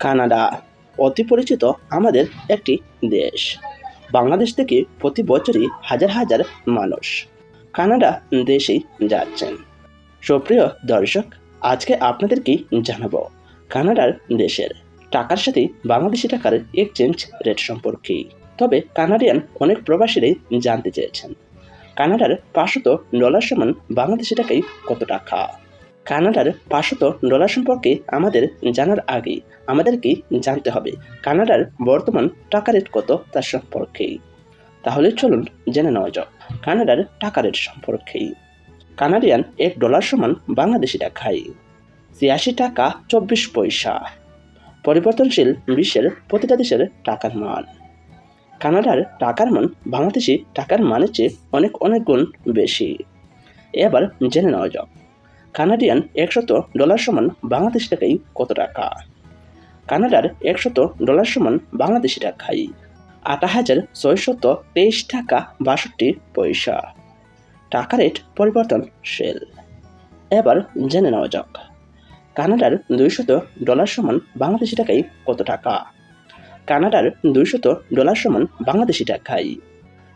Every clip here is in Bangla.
কানাডা। অতি পরিচিত আমাদের একটি দেশ। বাংলাদেশ থেকে প্রতি বছরই হাজার হাজার মানুষ কানাডা দেশেই যাচ্ছেন। সুপ্রিয় দর্শক, আজকে আপনাদেরকে জানাব কানাডার দেশের। টাকার সাথে বাংলাদেশি টাকার এক্সচেঞ্জ রেট সম্পর্কে। তবে কানাডিয়ান অনেক প্রবাসীরাই জানতে চেয়েছেন। কানাডার পাঁচশত ডলার সমান বাংলাদেশি টাকায় কত টাকা? কানাডার পাঁচশত ডলার সম্পর্কে আমাদের জানার আগে আমাদেরকে জানতে হবে কানাডার বর্তমান টাকা রেট কত তার সম্পর্কে তাহলে চলুন জেনে নেওয়া যাক কানাডার টাকা রেট সম্পর্কে কানাডিয়ান এক ডলার সমান বাংলাদেশি টাকায়। ছিয়াশি টাকা চব্বিশ পয়সা। পরিবর্তনশীল বিশ্বের প্রতিটা দেশের টাকার মান। কানাডার টাকার মান বাংলাদেশি টাকার মানের চেয়ে অনেক অনেক গুণ বেশি। এবার জেনে নেওয়া যাক কানাডিয়ান একশত ডলার সমান বাংলাদেশি টাকায় কত টাকা? কানাডার একশত ডলার সমান বাংলাদেশি টাকায় আট হাজার ছয়শত তেইশ টাকা বাষট্টি পয়সা। টাকা রেট পরিবর্তনশীল এবার জেনে নেওয়া যাক। কানাডার দুইশত ডলার সমান বাংলাদেশি টাকায় কত টাকা? কানাডার দুইশত ডলার সমান বাংলাদেশি টাকায়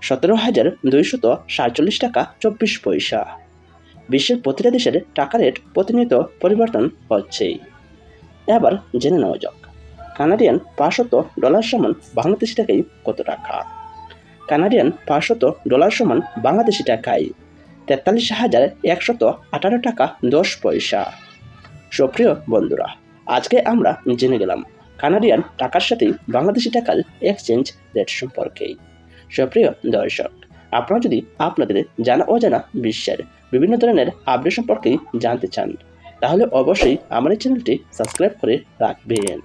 সতেরো হাজার দুইশত সাতচল্লিশ টাকা চব্বিশ পয়সা। বিশ্বের প্রতিটা দেশের টাকা রেট প্রতিনিয়ত পরিবর্তন হচ্ছেই। এবার জেনে নেওয়া যাক, কানাডিয়ান পাঁচশত ডলার সমান বাংলাদেশি টাকাই কত টাকা? কানাডিয়ান পাঁচশত ডলার সমান বাংলাদেশি টাকায় তেতাল্লিশ হাজার একশত আঠারো টাকা দশ পয়সা। সুপ্রিয় বন্ধুরা, আজকে আমরা জেনে গেলাম কানাডিয়ান টাকার সাথে বাংলাদেশি টাকার এক্সচেঞ্জ রেট সম্পর্কে। সুপ্রিয় দর্শক, আপনারা যদি আপনাদের জানা অজানা বিশ্বের বিভিন্ন ধরনের আপডেট সম্পর্কে জানতে চান তাহলে অবশ্যই আমার এই চ্যানেলটি সাবস্ক্রাইব করে রাখবেন।